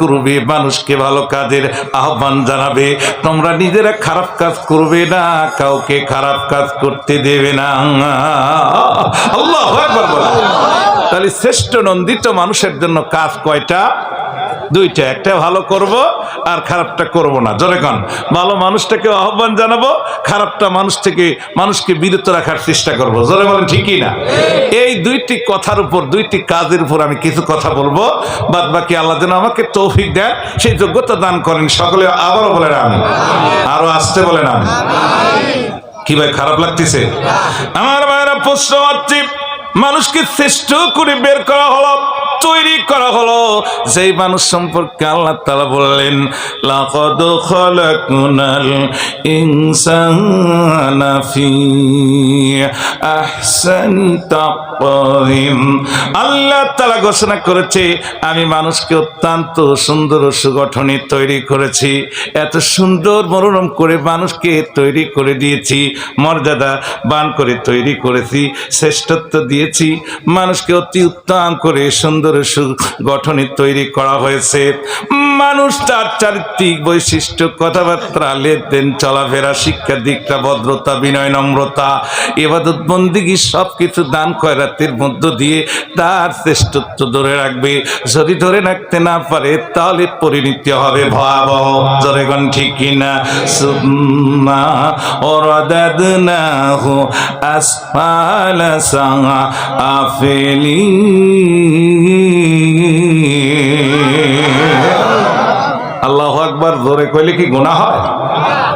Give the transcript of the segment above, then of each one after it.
করবে, মানুষকে ভালো কাজের আহ্বান জানাবে। তোমরা নিজেরা খারাপ কাজ করবে না, কাউকে খারাপ কাজ করতে দেবে না। তাহলে শ্রেষ্ঠ নন্দিত মানুষের জন্য কাজ কয়টা? দুইটা, একটা ভালো করব আর খারাপটা করব না। কন। ভালো মানুষটাকে আহ্বান জানাব, খারাপটা মানুষ থেকে, মানুষকে বিরত রাখার চেষ্টা করব। জোরে বলেন, ঠিকই না? এই দুইটি কথার উপর, দুইটি কাজের উপর আমি কিছু কথা বলব। বাদ বাকি আল্লাহ যেন আমাকে তৌফিক দেন, সেই যোগ্যতা দান করেন। সকলে আবারও বলেন আমি আরও আসতে বলেন আমি কি ভাই, খারাপ লাগতেছে? আমার ভাইরা প্রশ্ন মানুষকে শ্রেষ্ঠ করে বের করা হলো তৈরি করা হলো। যেই মানুষ সম্পর্কে আল্লাহ তালা বললেন আল্লাহ তালা ঘোষণা করেছে, আমি মানুষকে অত্যন্ত সুন্দর সুগঠনে তৈরি করেছি। এত সুন্দর মনোরম করে মানুষকে তৈরি করে দিয়েছি, মর্যাদা বান করে তৈরি করেছি, শ্রেষ্ঠত্ব দিয়েছি। মানুষকে অতি উত্তম করে সুন্দর সু- গঠনে তৈরি করা হয়েছে। মানুষ তার চারিত্রিক বৈশিষ্ট্য, কথাবার্তা, লেনদেন, চলাফেরা শিক্ষা দীক্ষা ভদ্রতা, বিনয়, নম্রতা এবাদত বন্দিগি সব কিছু দান খয়রাতের মধ্য দিয়ে তার শ্রেষ্ঠত্ব ধরে রাখবে। যদি ধরে রাখতে না পারে, তাহলে পরিণতি হবে ভয়াবহ। জরেগণ ঠিক কিনা? ওরাদাদনাহু আসফালা সাঙা আফেলি আকবার জোরে কইলে কি গুণা হয়?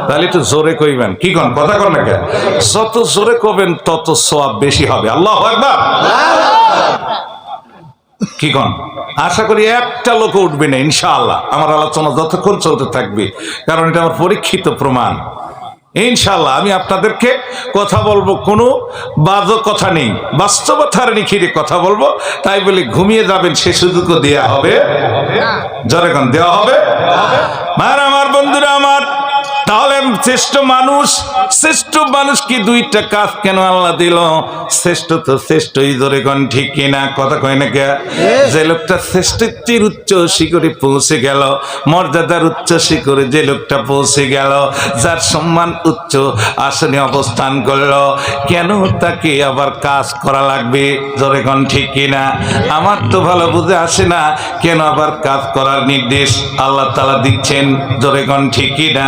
তাহলে একটু জোরে কইবেন। কি কন? কথা কন না কেন? যত জোরে কবেন তত সওয়াব বেশি হবে। আল্লাহ আকবার। কি কন? আশা করি একটা লোক উঠবে না, ইনশাআল্লাহ। আমার আলোচনা যতক্ষণ চলতে থাকবে, কারণ এটা আমার পরীক্ষিত প্রমাণ। ইনশাআল্লাহ আমি আপনাদেরকে কথা বলব কোনো বাদ কথা নেই বাস্তবতার নিখিরে কথা বলব তাই বলে ঘুমিয়ে যাবেন সে সুযোগও দেওয়া হবে। জনগণ দেওয়া হবে। মার আমার বন্ধুরা তাহলে শ্রেষ্ঠ মানুষ শ্রেষ্ঠ মানুষ কি দুইটা কাজ কেন আল্লাহ দিল? শ্রেষ্ঠ তো শ্রেষ্ঠই ধরে গণ ঠিক কিনা কথা কয় না কে? যে লোকটা শ্রেষ্ঠত্বের উচ্চ শিখরে পৌঁছে গেল মর্যাদার উচ্চ শিখরে যে লোকটা পৌঁছে গেল যার সম্মান উচ্চ আসনে অবস্থান করল কেন তাকে আবার কাজ করা লাগবে? জোরে গণ ঠিক কিনা আমার তো ভালো বুঝে আসে না কেন আবার কাজ করার নির্দেশ আল্লাহ তালা দিচ্ছেন? জোরে গণ ঠিক কিনা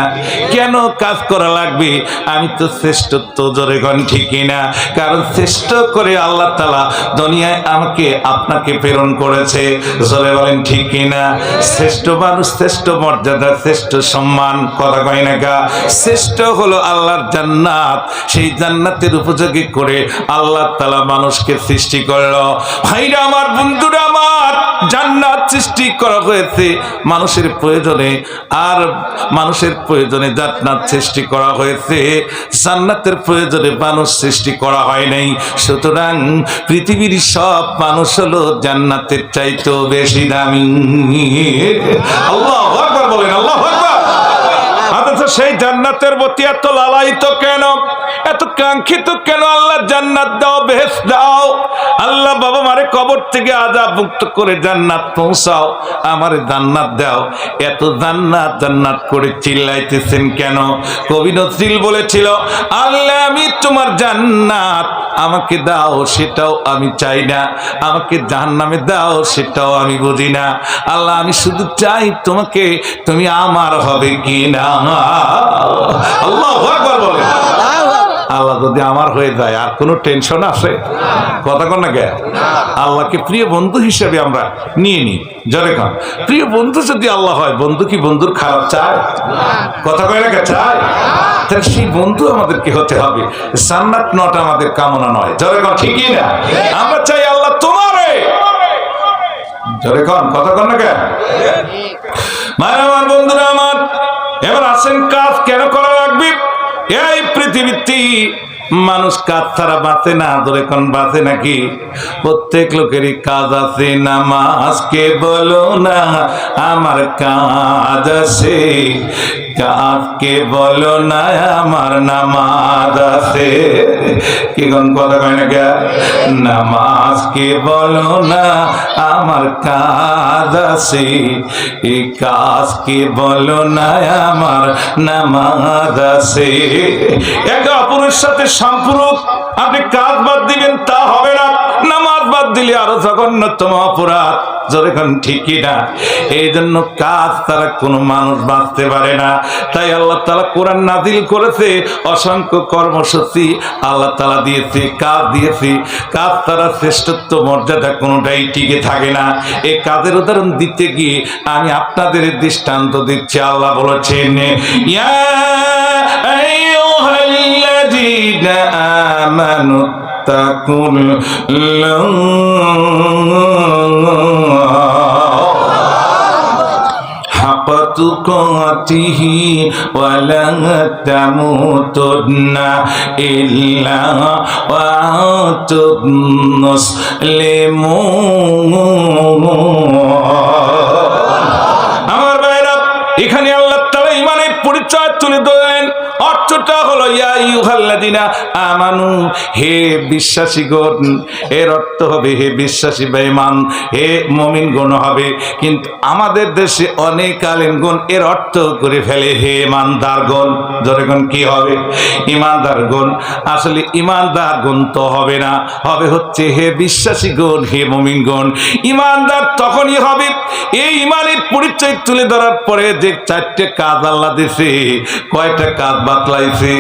কেন কাজ করা লাগবে? আমি তো শ্রেষ্ঠত্ব জোরে গণ ঠিক কিনা? কারণ শ্রেষ্ঠ করে আল্লাহ তালা দুনিয়ায় আমাকে, আপনাকে প্রেরণ করেছে। জোরে বলেন, ঠিক কিনা? শ্রেষ্ঠ মানুষ, শ্রেষ্ঠ মর্যাদা, শ্রেষ্ঠ সম্মান, কথা কয় না গা? শ্রেষ্ঠ হলো আল্লাহর জান্নাত। সেই জান্নাতের উপযোগী করে আল্লাহ তালা মানুষকে সৃষ্টি করল। ভাইরা আমার, বন্ধুরা আমার জান্নাত সৃষ্টি করা হয়েছে মানুষের প্রয়োজনে, আর মানুষের প্রয়োজনে জান্নাত সৃষ্টি করা হয়েছে। জান্নাতের প্রয়োজনে মানুষ সৃষ্টি করা হয় নাই। সুতরাং পৃথিবীর সব মানুষ হলো জান্নাতের চাইতেও বেশি দামি। আল্লাহ বলেন, আল্লাহ অথচ সেই জান্নাতের প্রতি এত লালায়িত কেন? কাঙ্ক্ষিত কেন? আল্লাহ জান্নাত দাও বেশ দাও। আল্লাহ বাবা মারে কবর থেকে আজাব মুক্ত করে জান্নাত পৌঁছাও। আমারে জান্নাত দাও। এত জান্নাত জান্নাত করে চিল্লাইতেছেন কেন? কবি নজরিল বলেছিল, আল্লাহ, আমি তোমার জান্নাত আমাকে দাও, সেটাও আমি চাই না। আমাকে জাহান্নামে দাও, সেটাও আমি বুঝি না। আল্লাহ, আমি শুধু চাই তোমাকে, তুমি আমার হবে কি না আল্লাহ বলে আল্লাহ যদি আমার হয়ে যায়, আর কোনো টেনশন আছে? কথা কন না কে আল্লাহকে প্রিয় বন্ধু হিসেবে আমরা নিয়ে নিই। জরে কন। প্রিয় বন্ধু যদি আল্লাহ হয়, বন্ধু কি বন্ধুর খারাপ চায়? কথা কয় না কে চায়। তাহলে সেই বন্ধু আমাদেরকে হতে হবে। জান্নাত নটা আমাদের কামনা নয়। জরে কন, ঠিকই না? আমরা চাই আল্লাহ তোমারে। কথা কন না কে আমার বন্ধুরা আমার, এবার আসেন কাজ কেন করা লাগবে? এই পৃথিবীতে মানুষ কাজ ছাড়া বাঁচে না? ধরে কোন বাঁচে নাকি? প্রত্যেক লোকেরই কাজ আছে, নামাজকে বলো না, আমার কাজ আছে। কাকে বলো না, আমার নামাজ আছে? কি কোন কথা কয় না নামাজ কে বলো না, আমার কাজ আছে। এই কাজ কে বলো না, আমার নামাজ আছে। একে অপরের সাথে সম্পূরক আপনি কাজ বাদ দিবেন, তা হবে না। বাদ দিলে আরও জঘন্যতম অপরাধ। যখন ঠিকই না। এই জন্য কাজ তারা কোনো মানুষ বাঁচতে পারে না। তাই আল্লাহ তালা কোরআন নাদিল করেছে, অসংখ্য কর্মসূচি আল্লাহ তালা দিয়েছে, কাজ দিয়েছে। কাজ তারা শ্রেষ্ঠত্ব, মর্যাদা কোনোটাই টিকে থাকে না। এই কাজের উদাহরণ দিতে গিয়ে আমি আপনাদের দৃষ্টান্ত দিচ্ছি। আল্লাহ বলেছেন, ইয়া اتقوا الله حق تقاته ولا تموتن إلا وأنتم مسلمون আমার ভাইরা এখানে আল্লাহ তাআলা ইমানের পরিচয় তুলে ধরলেন অর্থটা হলো, ইয়া আমানু, হে বিশ্বাসীগণ, এর অর্থ হবে, হে বিশ্বাসী বেমান হে মুমিনগণ হবে। কিন্তু আমাদের দেশে অনেক আলেমগণ এর অর্থ করে ফেলে, হে ইমানদারগণ যখন কি হবে? ইমানদারগণ আসলে ইমানদারগণ তো হবে না। হবে হচ্ছে, হে বিশ্বাসীগণ, হে মুমিনগণ। ইমানদার তখনই হবে, এই ইমানের পরিচয় তুলে ধরার পরে যে চারটে কাজ আল্লাহ দিছে, কয়টা কাজ বাতলাইছে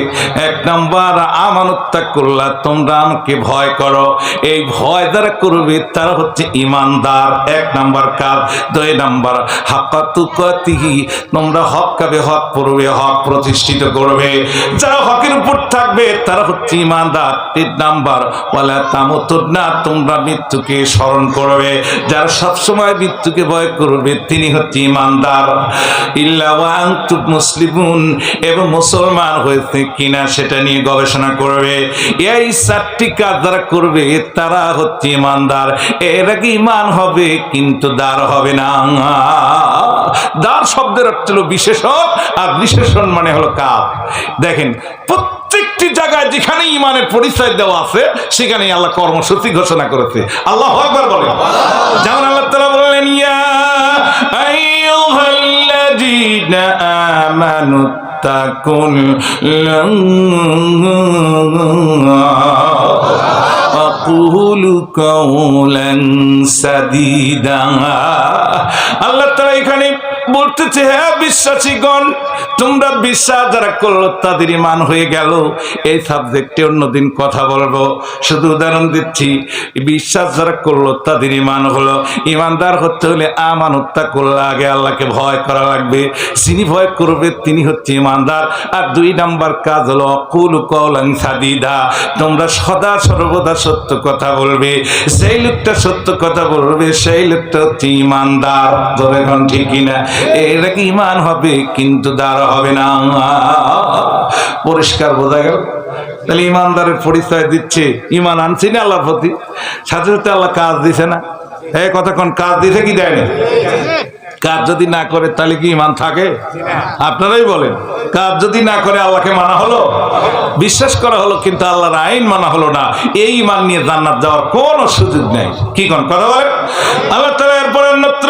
এক নাম্বার আমানত্তা করলা তোমরা আমাকে ভয় করো। এই ভয় যারা করবে, তারা হচ্ছে ইমানদার। এক নাম্বার কাজ। দুই নাম্বার, হাকাতুকাতিহি, তোমরা হক কাবে হক পড়বে হক প্রতিষ্ঠিত করবে। যারা হকের উপর থাকবে, তারা হচ্ছে ইমানদার। তিন নাম্বার, ওয়ালা তামতুন্না, তোমরা মৃত্যুকে স্মরণ করবে। যারা সবসময় মৃত্যুকে ভয় করবে, তিনি হচ্ছে ইমানদার। ইল্লা ওয়া আনতুম মুসলিমুন, এবং মুসলমান হয়েছে কিনা সেটা নিয়ে গবেষণা করবে। এই চারটি কাজ যারা করবে, তারা হচ্ছে ইমানদার। এরা কি ইমান হবে? কিন্তু দার হবে না। দার শব্দের অর্থ হলো বিশেষণ আর বিশেষণ মানে হলো কাজ। দেখেন, প্রত্যেকটি জায়গায় যেখানে ইমানের পরিচয় দেওয়া আছে সেখানে আল্লাহ কর্মসূচি ঘোষণা করেছে। আল্লাহ বলেন। যেমন আল্লাহ الذين آمنوا اتقوا الله أقول قولا سديدا الله تعالى বলতেছে হ্যাঁ বিশ্বাসীগণ, তোমরা বিশ্বাস যারা করল তাদের ইমান হয়ে গেল। এই সাবজেক্টে অন্যদিন কথা বলব। শুধু উদাহরণ দিচ্ছি, বিশ্বাস যারা করল তাদের ইমান হলো। ইমানদার হতে হলে আমান হত্যা করলে আগে আল্লাহকে ভয় করা লাগবে। যিনি ভয় করবে তিনি হচ্ছে ইমানদার। আর দুই নাম্বার কাজ হলো অকুল কলাং সাদিদা তোমরা সদা সর্বদা সত্য কথা বলবে। সেই লোকটা সত্য কথা বলবে, সেই লোকটা হচ্ছে ইমানদার। ধরে ঠিক কিনা? এটা কি ইমান হবে? কিন্তু দাঁড়া হবে না। পরিষ্কার বোঝা গেল। তাহলে ইমানদারের পরিচয় দিচ্ছে। ইমান আনছি না আল্লাহর প্রতি? সাথে সাথে আল্লাহ কাজ দিছে না। এই কতক্ষণ কাজ দিছে কি দেয়নি? কাজ যদি না করে তাহলে কি ইমান থাকে? আপনারাই বলেন। কাজ যদি না করে আল্লাহকে মানা হলো? বিশ্বাস করা হলো, কিন্তু আল্লাহর আইন মানা হলো না। এই ইমান নিয়ে জান্নাত যাওয়ার কোনো সুযোগ নেই। কি কোন কথা বলেন? আল্লাহ তাআলা এরপরে অন্যত্র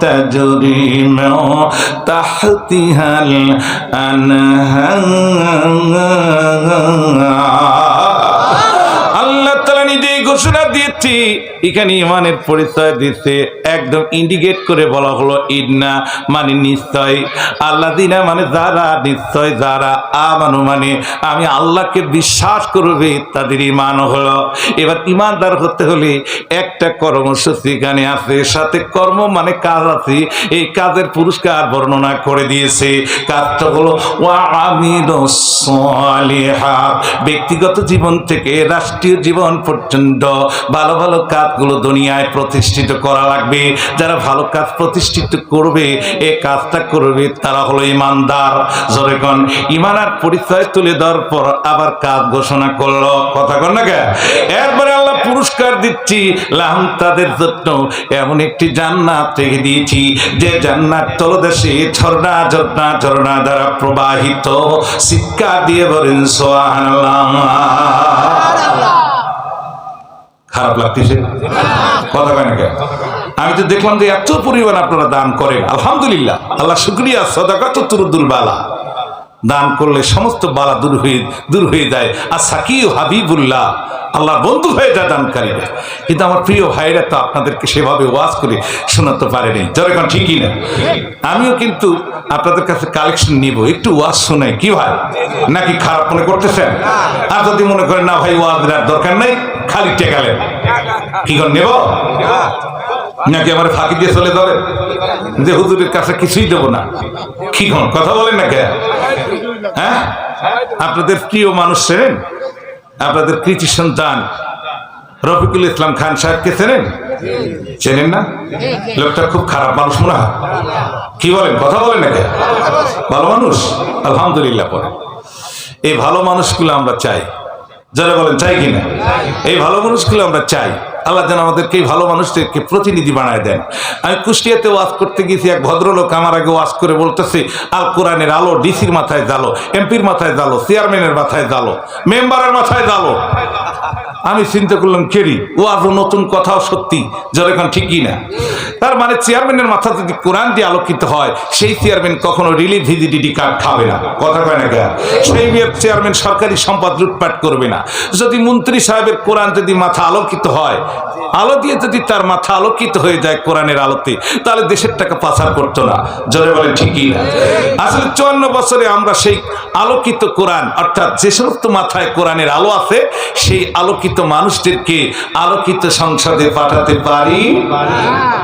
তাজরি মিন তাহতিহাল আনহার আল্লাহ তালা নিজেই ঘোষণা দিয়েছি। এখানে ইমানের পরিচয় দিচ্ছে একদম ইন্ডিকেট করে বলা হলো, ইন্না মানে নিশ্চয়। আল্লাহ দিনা মানে যারা, নিশ্চয় যারা। আমানু মানে আমি আল্লাহকে বিশ্বাস করবে, তাদের ইমান হলো। এবার ইমানদার হতে হলে একটা কর্মসূচি এখানে আছে। সাথে কর্ম মানে কাজ আছে। এই কাজের পুরস্কার বর্ণনা করে দিয়েছে। কাজটা হলো, ওয়া ব্যক্তিগত জীবন থেকে রাষ্ট্রীয় জীবন পর্যন্ত ভালো ভালো কাজগুলো দুনিয়ায় প্রতিষ্ঠিত করা লাগবে। যারা ভালো কাজ প্রতিষ্ঠিত করবে, এ কাজটা করবে তারা হলো ইমানদার। যখন ইমান আর পরিচয় তুলে দেওয়ার পর আবার কাজ ঘোষণা করল। কথা কর না কে? এরপরে আল্লাহ পুরস্কার দিচ্ছি, লাহম তাদের জন্য এমন একটি জান্নাত রেখে দিয়েছি। যে জান্নাত তলদেশে ঝর্ণা ঝর্ণা ঝর্ণা দ্বারা প্রবাহিত। শিক্ষা দিয়ে বলেন সোহান খারাপ লাগতেছে? কথা কেন কেন? আমি তো দেখলাম যে এত পরিমাণ আপনারা দান করেন। আলহামদুলিল্লাহ। আল্লাহ শুক্রিয়া, সদাকাত তুরুদুল বালা। দান করলে সমস্ত বালা দূর হয়ে দূর হয়ে যায়। আর সাকিউ হাবিবুল্লাহ, আল্লাহর বন্ধু হয়ে যায় দানকারীরা। কিন্তু আমার প্রিয় ভাইরা তো আপনাদেরকে সেভাবে ওয়াজ করে শোনাতে পারেনি যেরকম ঠিকই না? আমিও কিন্তু আপনাদের কাছে কালেকশন নিব। একটু ওয়াজ শোনাই। কি ভাই? নাকি খারাপ মনে করতেছেন? আর যদি মনে করেন, না ভাই, ওয়াজ দেওয়ার দরকার নেই, খালি টেকালেন কি কর নেব? নাকি আমার ফাঁকি দিয়ে চলে যাবে? যে হুজুরের কাছে কিছুই দেবো না। কি কথা বলেন না কে? হ্যাঁ? আপনাদের প্রিয় মানুষ চেনেন? আপনাদের কৃতি সন্তান রফিকুল ইসলাম খান সাহেবকে চেনেন? চেনেন না? লোকটা খুব খারাপ মানুষ মনে হয়। কি বলেন? কথা বলেন না কে ভালো মানুষ? আলহামদুলিল্লাহ পরে এই ভালো মানুষগুলো আমরা চাই। যারা বলেন, চাই কিনা? এই ভালো মানুষগুলো আমরা চাই। আল্লাহ যেন আমাদেরকে ভালো মানুষদেরকে প্রতিনিধি বানায় দেন। আমি কুষ্টিয়াতে ওয়াজ করতে গেছি এক ভদ্রলোক আমার আগে ওয়াজ করে বলতেছে, আল কোরআনের আলো ডিসির মাথায় জালো এমপির মাথায় জালো চেয়ারম্যানের মাথায় জালো মেম্বারের মাথায় জালো আমি চিন্তা করলাম, কেরি, ও আজও নতুন কথাও সত্যি যেরকম ঠিকই না। তার মানে চেয়ারম্যানের মাথা যদি কোরআন দিয়ে আলোকিত হয়, সেই চেয়ারম্যান কখনো রিলিফ ভিজিডিটি কার্ড খাবে না। কথা কয় না কেন? সেই চেয়ারম্যান সরকারি সম্পদ লুটপাট করবে না। যদি মন্ত্রী সাহেবের কোরআন যদি মাথা আলোকিত হয়, আলো দিয়ে যদি তার মাথা আলোকিত হয়ে যায় কোরআনের আলোতে, তাহলে দেশের টাকা পাচার করতো না। জোরে বলে ঠিকই না। আসলে চুয়ান্ন বছরে আমরা সেই আলোকিত কোরআন, অর্থাৎ যে সমস্ত মাথায় কোরআনের আলো আছে, সেই আলোকিত মানুষদেরকে আলোকিত সংসদে পাঠাতে পারি?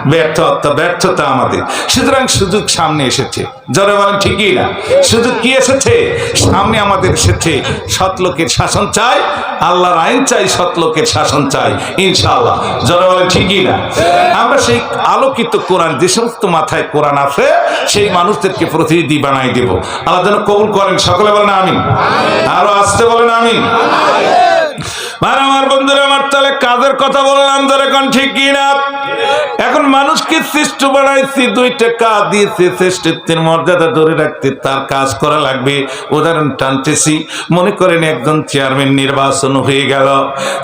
ব্যর্থতা ব্যর্থতা আমাদের। সুতরাং সুযোগ সামনে এসেছে। জোরে বলেন, ঠিকই না? সুযোগ কি এসেছে? সামনে আমাদের এসেছে। সৎলোকের শাসন চাই, আল্লাহর আইন চাই সৎলোকের শাসন চাই, ইনশাআল্লাহ। জোরে বলেন, ঠিকই না? আমরা সেই আলোকিত কোরআন, যে সমস্ত মাথায় কোরআন আছে, সেই মানুষদেরকে প্রতিনিধি বানাই দেব। আল্লাহ যেন কবুল করেন। সকলে বলেন আমি আরও আসতে বলেন আমি আর আমার বন্ধুরা, আমার তাহলে কাজের কথা বললাম ধরে এখন ঠিক কিনা এখন মানুষকে শ্রেষ্ঠ বানাইছি? দুইটা কাজ দিয়েছে শ্রেষ্ঠত্বের মর্যাদা ধরে রাখতে তার কাজ করা লাগবে। উদাহরণ টানতেছি, মনে করেন একজন চেয়ারম্যান নির্বাচন হয়ে গেল।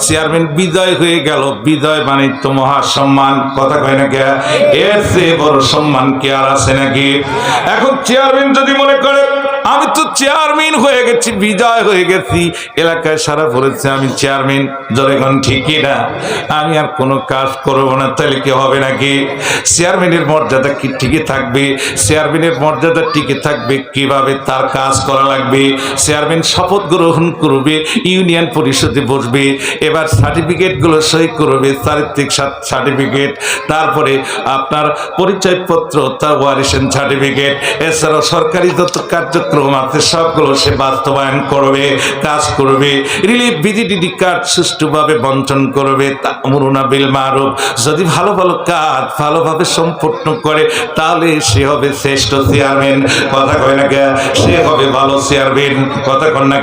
চেয়ারম্যান বিজয় হয়ে গেল, বিজয় মানে তো মহা সম্মান। কথা কয় না এর চেয়ে বড় সম্মান কি আর আছে নাকি? এখন চেয়ারম্যান যদি মনে করে আমি তো চেয়ারম্যান হয়ে গেছি বিজয় হয়ে গেছি। এলাকায় সারা পড়েছে আমি চেয়ারম্যান যখন ঠিকই না। আমি আর কোনো কাজ করব না, তাহলে কি হবে নাকি? চেয়ারম্যানের মর্যাদা কি ঠিকই থাকবে? চেয়ারম্যানের মর্যাদা টিকে থাকবে, কীভাবে তার কাজ করা লাগবে? চেয়ারম্যান শপথ গ্রহণ করবে, ইউনিয়ন পরিষদে বসবে, এবার সার্টিফিকেটগুলো সই করবে, চারিত্রিক সার্টিফিকেট, তারপরে আপনার পরিচয়পত্র, তার ওয়ারিশন সার্টিফিকেট, এছাড়াও সরকারি যত কার্যক্রম আছে সবগুলো সে বাস্তবায়ন করবে, কাজ করবে রিলিফ ভিজিডিডি কার্ড সুষ্ঠুভাবে বন্টন করবে মুরুনা বিল যদি ভালো ভালো কাজ ভালোভাবে সম্পূর্ণ করে, তাহলে সে হবে শ্রেষ্ঠ চেয়ারম্যান। কথা কয় না সে হবে ভালো চেয়ারম্যান। কথা কয় না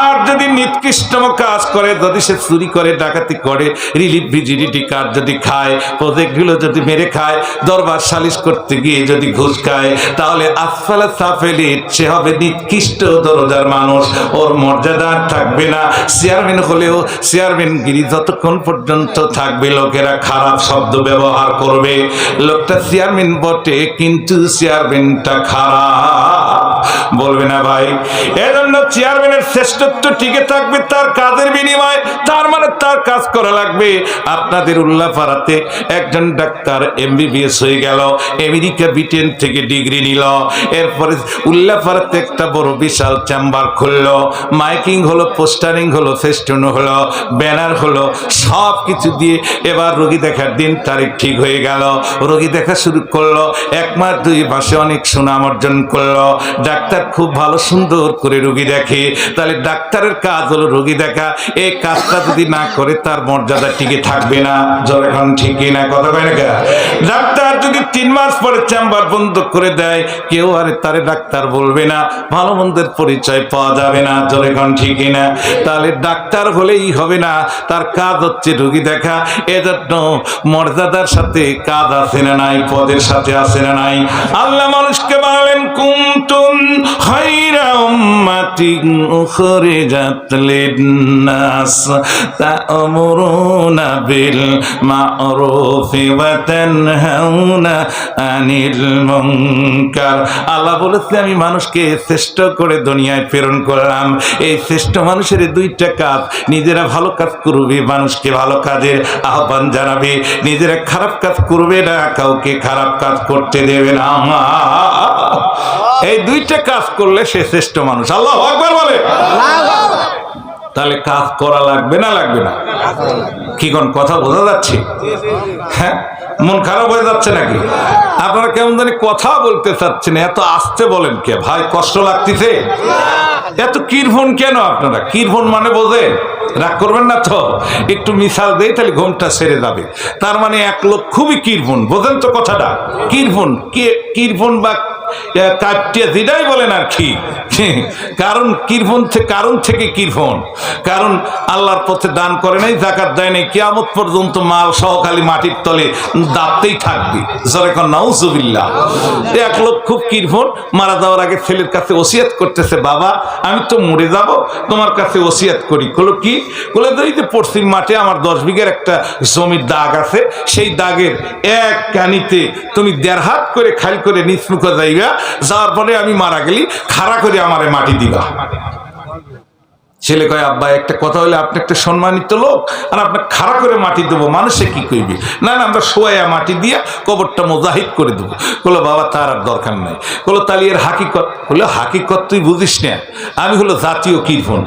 আর যদি নিকৃষ্টম কাজ করে, যদি সে চুরি করে, ডাকাতি করে রিলিফ ভিজিডিটি কার্ড যদি খায়, প্রজেক্টগুলো যদি মেরে খায়, দরবার সালিশ করতে গিয়ে যদি ঘুষ খায়, তাহলে আসফালা সাফেলি সে হবে নিকৃষ্ট দরজার মানুষ। ওর মর্যাদা থাকবে না। চেয়ারম্যান হলেও চেয়ারম্যান গিরি যতক্ষণ পর্যন্ত থাকবে, লোকেরা খারাপ শব্দ ব্যবহার করবে। লোকটা চেয়ারম্যান বটে, কিন্তু চেয়ারম্যানটা খারাপ। বলবে না ভাই। এজন্য চেয়ারম্যানের শ্রেষ্ঠত্ব টিকে থাকবে তার কাজের বিনিময়ে, তার মানে তার কাজ করা লাগবে। আপনাদের উল্লাপাড়াতে একজন ডাক্তার এমবিবিএস হয়ে গেল, আমেরিকা ব্রিটেন থেকে ডিগ্রি নিল। এরপরে উল্লাপাড়াতে একটা বড় বিশাল চেম্বার খুললো। মাইকিং হলো, পোস্টারিং হলো, ফেস্টুন হলো, ব্যানার হলো সব কিছু দিয়ে এবার রোগী দেখার দিন তারিখ ঠিক হয়ে গেল। রোগী দেখা শুরু করল, এক মাস দুই মাসে অনেক সুনাম অর্জন করল। ডাক্তার ডাক্তার খুব ভালো সুন্দর করে রুগী দেখে। তাহলে ডাক্তারের কাজ হলো রুগী দেখা। এই কাজটা যদি না করে, তার মর্যাদা টিকে থাকবে না। এখন ঠিকই না কথা কয় না ডাক্তার যদি তিন মাস পরে চেম্বার বন্ধ করে দেয়, কেউ আর তারে ডাক্তার বলবে না, ভালো মন্দের পরিচয় পাওয়া যাবে না জলে এখন ঠিক না তাহলে ডাক্তার হলেই হবে না, তার কাজ হচ্ছে রুগী দেখা, এজন্য মর্যাদার সাথে কাজ আছে না নাই, পদের সাথে আছে না নাই। আল্লাহ মানুষকে বানালেন কুমতুন খাইরা লিন-নাস তা'মুরুনা বিল মা'রুফি ওয়া তানহাউনা আনিল মুনকার। আল্লাহ বলেছে আমি মানুষকে শ্রেষ্ঠ করে দুনিয়ায় প্রেরণ করলাম। এই শ্রেষ্ঠ মানুষের দুইটা কাজ, নিজেরা ভালো কাজ করবে, মানুষকে ভালো কাজের আহ্বান জানাবে। নিজেরা খারাপ কাজ করবে না, কাউকে খারাপ কাজ করতে দেবে না। এই দুইটা কাজ করলে সে শ্রেষ্ঠ মানুষ। আল্লাহ একবার বলে তাহলে কাজ করা লাগবে না লাগবে না? কি কোন কথা বোঝা যাচ্ছে? হ্যাঁ? মন খারাপ হয়ে যাচ্ছে নাকি? আপনারা কেমন জানি কথা বলতে চাচ্ছেন, এত আসতে বলেন কে? ভাই, কষ্ট লাগতেছে? এত কিরফোন কেন আপনারা? কিরফোন মানে বোঝে রাগ করবেন না তো? একটু মিশাল দেই, তাহলে ঘুমটা সেরে যাবে। তার মানে এক লোক খুবই কিরফোন, বোঝেন তো কথাটা? কিরফোন, কে কিরফোন বা বলেন আর কি। কারণ কারণ থেকে কারণ আল্লাহর পথে দান করে নাই, জাকাত দেয় নাই পর্যন্ত মাল সহকালী মাটির তলে দাঁততেই থাকবে। এক মারা যাওয়ার আগে ছেলের কাছে ওসিয়াত করতেছে, বাবা, আমি তো মরে যাব, তোমার কাছে ওসিয়াত করি। কলো কি? বলে এই যে পশ্চিম মাঠে আমার দশ বিঘের একটা জমির দাগ আছে, সেই দাগের এক কানিতে তুমি দেড় হাত করে খালি করে নিচ মুখে যাইবা যাওয়ার পরে আমি মারা গেলি, খাড়া করে আমারে মাটি দিবা। ছেলে কয়, আব্বা, একটা কথা হলে আপনি একটা সম্মানিত লোক, আর আপনার খাড়া করে মাটি দেবো, মানুষে কি কইবে? না না, আমরা শোয়া মাটি দিয়ে কবরটা মোজাহিদ করে দেবো। বলো বাবা, তার আর দরকার নাই। বলো তালিয়ার হাকিকত হলো হাকিকত তুই বুঝিস না। আমি হলো জাতীয় কীর্তন।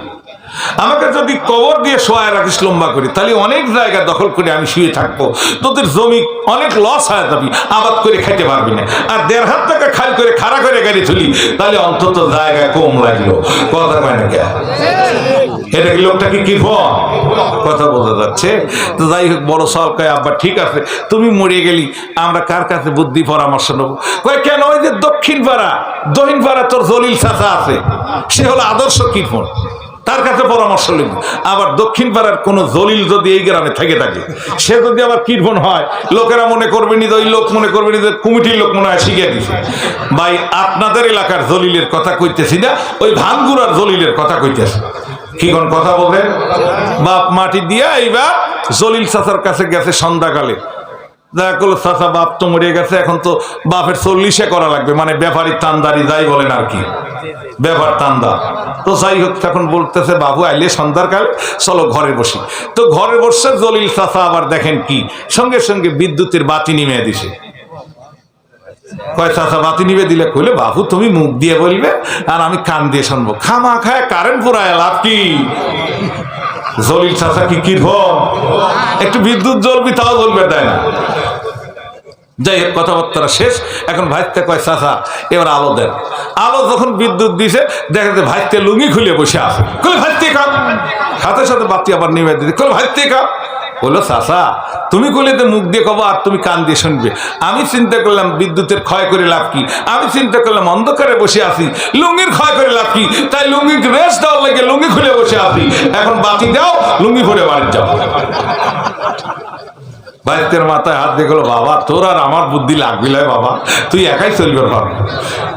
আমাকে যদি কবর দিয়ে শোয়ায় রাখিস, লম্বা করি, তাহলে অনেক জায়গা দখল করে আমি শুয়ে থাকব। তোদের জমি অনেক লস হয়ে যাবি, আবাদ করে খাইতে পারবি না। আর দেড় হাত টাকা খালি করে খাড়া করে গাড়ি তুলি, তাহলে অন্তত জায়গা কম লাগল। কথা কয় না এটা কি লোকটা কি কিরফন কথা বোঝা যাচ্ছে। তো যাই হোক, বড় সল কয়, আব্বা, ঠিক আছে, তুমি মরে গেলি, আমরা কার কাছে বুদ্ধি পরামর্শ নেব? কয়, কেন ওই যে দক্ষিণ পাড়া দক্ষিণ পাড়া তোর জলিল চাচা আছে? সে হলো আদর্শ কিরফন তার কাছে পরামর্শ লিখব আবার দক্ষিণ পাড়ার কোন জলিল যদি এই গ্রামে থেকে থাকে, সে যদি আবার কীর্তন হয়, লোকেরা মনে করবে নি ওই লোক মনে করবে নি কমিটির লোক মনে হয় শিখিয়ে দিছে। ভাই, আপনাদের এলাকার জলিলের কথা কইতেছি না, ওই ভাঙ্গুরার জলিলের কথা কইতেছি। কি কোন কথা বলবেন? বাপ মাটি দিয়া এইবার জলিল চাচার কাছে গেছে সন্ধ্যাকালে। দেখা করল বাপ তো গেছে, এখন তো বাপের চল্লিশে করা লাগবে। মানে ব্যাপারী তান্দারি যাই বলেন আর কি। ব্যাপার তান্দা। তো যাই হোক তখন বলতেছে, বাবু, আইলে সন্ধ্যার চলো ঘরে বসি। তো ঘরে জলিল আবার দেখেন কি, সঙ্গে সঙ্গে বিদ্যুতের বাতি নিমে দিছে। কয়, চাচা, বাতি নিবে দিলে? কইলে, বাবু, তুমি মুখ দিয়ে বলবে আর আমি কান দিয়ে শুনব। খামা খায়, কারেন্ট পুরায় লাভ কি? জলিল চাচা কি কি একটু বিদ্যুৎ জ্বলবি, তাও জ্বলবে দেয় না? যাই হোক, কথাবার্তা শেষ। এখন ভাইতে কয়, চাচা, এবার আলো দেন। আলো যখন বিদ্যুৎ দিছে, দেখা যায় ভাইতে লুঙ্গি খুলে বসে আছে। কলে ভাইতে কাপ। সাথে সাথে বাতি আবার নিবে দিতে কলে ভাইতে কাপ। বলল, চাচা, তুমি কইলে তো মুখ দিয়ে কবো আর তুমি কান দিয়ে শুনবে। আমি চিন্তা করলাম বিদ্যুতের ক্ষয় করে লাভ কি? আমি চিন্তা করলাম অন্ধকারে বসে আছি। লুঙ্গির ক্ষয় করে লাভ কি? তাই লুঙ্গি রেস্ট দেওয়ার লাগে লুঙ্গি খুলে বসে আছি। এখন বাতি দাও, লুঙ্গি ভরে বাড়ি যাও। বাইতের মাথায় হাত দিয়ে গেলো বাবা, তোর আর আমার বুদ্ধি লাগবে বাবা। তুই একাই চলবে ভাবে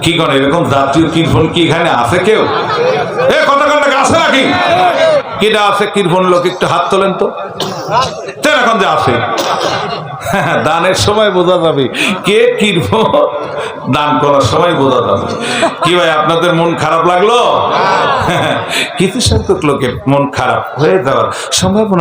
কি করে এরকম জাতীয় কীর্তন কি এখানে আছে কেউ? এ, কথা কথা আছে নাকি? কিটা আছে কীর্তন লোক, একটু হাত তোলেন তো। এখন যে আছে। দানের সময় বোঝা যাবে। কে কীর্তন? দান করার সময় বোঝা যাবে। কি ভাই, আপনাদের মন খারাপ লাগল? কিছু সংখ্যক লোকের মন খারাপ হয়ে যাওয়ার সম্ভাবনা